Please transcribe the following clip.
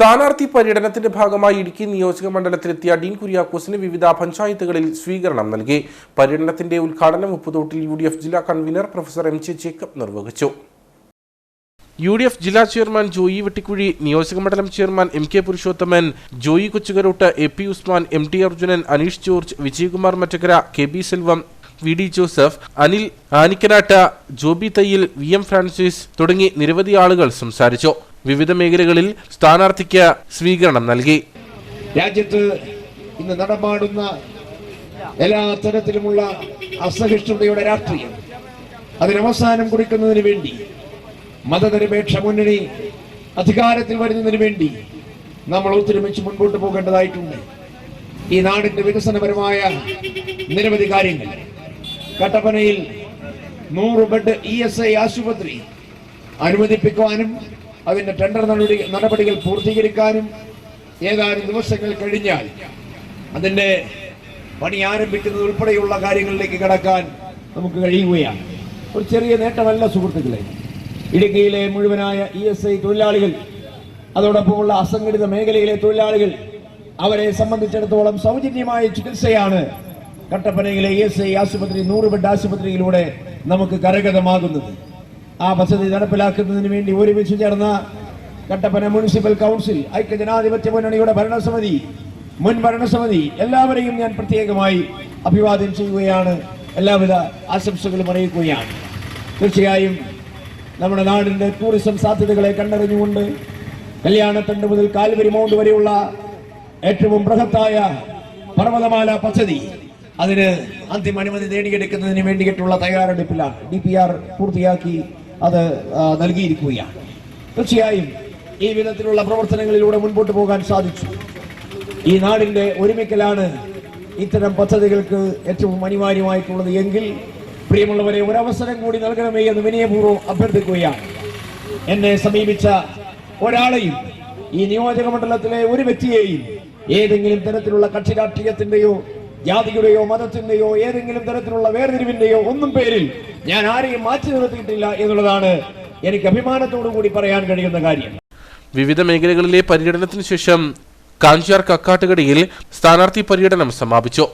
സ്ഥാനാർത്ഥി പര്യടനത്തിന്റെ ഭാഗമായി ഇടുക്കി നിയോജക മണ്ഡലത്തിലെത്തിയ ഡീൻ കുര്യാക്കോസിന് വിവിധ പഞ്ചായത്തുകളിൽ സ്വീകരണം നൽകി. പര്യടനത്തിന്റെ ഉദ്ഘാടനം ഉപ്പുതോട്ടിൽ യു ജില്ലാ convener professor M J Jacob നിർവഹിച്ചു. യു ഡി എഫ് ജില്ലാ ചെയർമാൻ ജോയി വെട്ടിക്കുഴി നിയോജക മണ്ഡലം chairman M K Purushothaman Joy Kochukarottu A P Usman M T Arjunan Aneesh George Vijayakumar Mattakkara K B Selvam V D Joseph Anil Anikkanatt Joby Thayyil V M Francis തുടങ്ങി നിരവധി ആളുകൾ സംസാരിച്ചു. വിവിധ മേഖലകളിൽ സ്ഥാനാർത്ഥിക്ക് സ്വീകരണം നൽകി. രാജ്യത്ത് ഇന്ന് നടമാടുന്ന എല്ലാ തരത്തിലുമുള്ള അസഹിഷ്ണുതയുടെ രാഷ്ട്രീയം അതിനവസാനം കുറിക്കുന്നതിന് വേണ്ടി മതനിരപേക്ഷ മുന്നണി അധികാരത്തിൽ വരുന്നതിന് വേണ്ടി നമ്മൾ ഒത്തൊരുമിച്ച് മുൻപോട്ട് പോകേണ്ടതായിട്ടുണ്ട്. ഈ നാടിന്റെ വികസനപരമായ നിരവധി കാര്യങ്ങൾ. കട്ടപ്പനയിൽ നൂറ് ബെഡ് ഇ എസ് ഐ ആശുപത്രി അനുവദിപ്പിക്കുവാനും അതിന്റെ ടെൻഡർ നടപടി നടപടികൾ പൂർത്തീകരിക്കാനും ഏതാനും ദിവസങ്ങൾ കഴിഞ്ഞാൽ അതിന്റെ പണി ആരംഭിക്കുന്നത് ഉൾപ്പെടെയുള്ള കാര്യങ്ങളിലേക്ക് കടക്കാൻ നമുക്ക് കഴിയുകയാണ്. ഒരു ചെറിയ നേട്ടമല്ല സുഹൃത്തുക്കളെ. ഇടുക്കിയിലെ മുഴുവനായ ഇ എസ് ഐ തൊഴിലാളികൾ അതോടൊപ്പമുള്ള അസംഘടിത മേഖലയിലെ തൊഴിലാളികൾ അവരെ സംബന്ധിച്ചിടത്തോളം സൗജന്യമായ ചികിത്സയാണ് കട്ടപ്പനയിലെ ഇ എസ് ഐ ആശുപത്രി നൂറ് ബെഡ് ആശുപത്രിയിലൂടെ നമുക്ക് കരഗതമാകുന്നത്. ആ പദ്ധതി നടപ്പിലാക്കുന്നതിന് വേണ്ടി ഒരുമിച്ച് ചേർന്ന കട്ടപ്പന മുനിസിപ്പൽ കൗൺസിൽ ഐക്യജനാധിപത്യ മുന്നണിയുടെ ഭരണസമിതി മുൻ ഭരണസമിതി എല്ലാവരെയും ഞാൻ പ്രത്യേകമായി അഭിവാദ്യം ചെയ്യുകയാണ്. എല്ലാവിധ ആശംസകളും അറിയിക്കുകയാണ്. തീർച്ചയായും നമ്മുടെ നാടിന്റെ ടൂറിസം സാധ്യതകളെ കണ്ടറിഞ്ഞുകൊണ്ട് കല്യാണത്തണ്ട് മുതൽ കാൽവരി മൗണ്ട് വരെയുള്ള ഏറ്റവും ബൃഹത്തായ പർവതമാല പദ്ധതി അതിന് അന്തിമ അനുമതി നേടിയെടുക്കുന്നതിന് വേണ്ടിയിട്ടുള്ള തയ്യാറെടുപ്പിലാണ്. ഡി പി ആർ പൂർത്തിയാക്കി അത് നൽകിയിരിക്കുകയാണ്. തീർച്ചയായും ഈ വിധത്തിലുള്ള പ്രവർത്തനങ്ങളിലൂടെ മുൻപോട്ട് പോകാൻ സാധിച്ചു. ഈ നാടിന്റെ ഒരുമിക്കലാണ് ഇത്തരം പദ്ധതികൾക്ക് ഏറ്റവും അനിവാര്യമായിട്ടുള്ളത് എങ്കിൽ പ്രിയമുള്ളവരെ ഒരവസരം കൂടി നൽകണമേ എന്ന് വിനയപൂർവം അഭ്യർത്ഥിക്കുകയാണ്. എന്നെ സമീപിച്ച ഒരാളെയും ഈ നിയോജക മണ്ഡലത്തിലെ ഒരു വ്യക്തിയെയും ഏതെങ്കിലും തരത്തിലുള്ള കക്ഷി രാഷ്ട്രീയത്തിന്റെയോ ജാതിയുടെയോ മതത്തിന്റെയോ ഏതെങ്കിലും തരത്തിലുള്ള വേർതിരിവിന്റെയോ ഒന്നും പേരിൽ ഞാൻ ആരെയും മാറ്റി നിർത്തിയിട്ടില്ല എന്നുള്ളതാണ് എനിക്ക് അഭിമാനത്തോടു കൂടി പറയാൻ കഴിയുന്ന കാര്യം. വിവിധ മേഖലകളിലെ പര്യടനത്തിന് ശേഷം കാഞ്ചാർ കക്കാട്ടുകടിയിൽ സ്ഥാനാർത്ഥി പര്യടനം സമാപിച്ചു.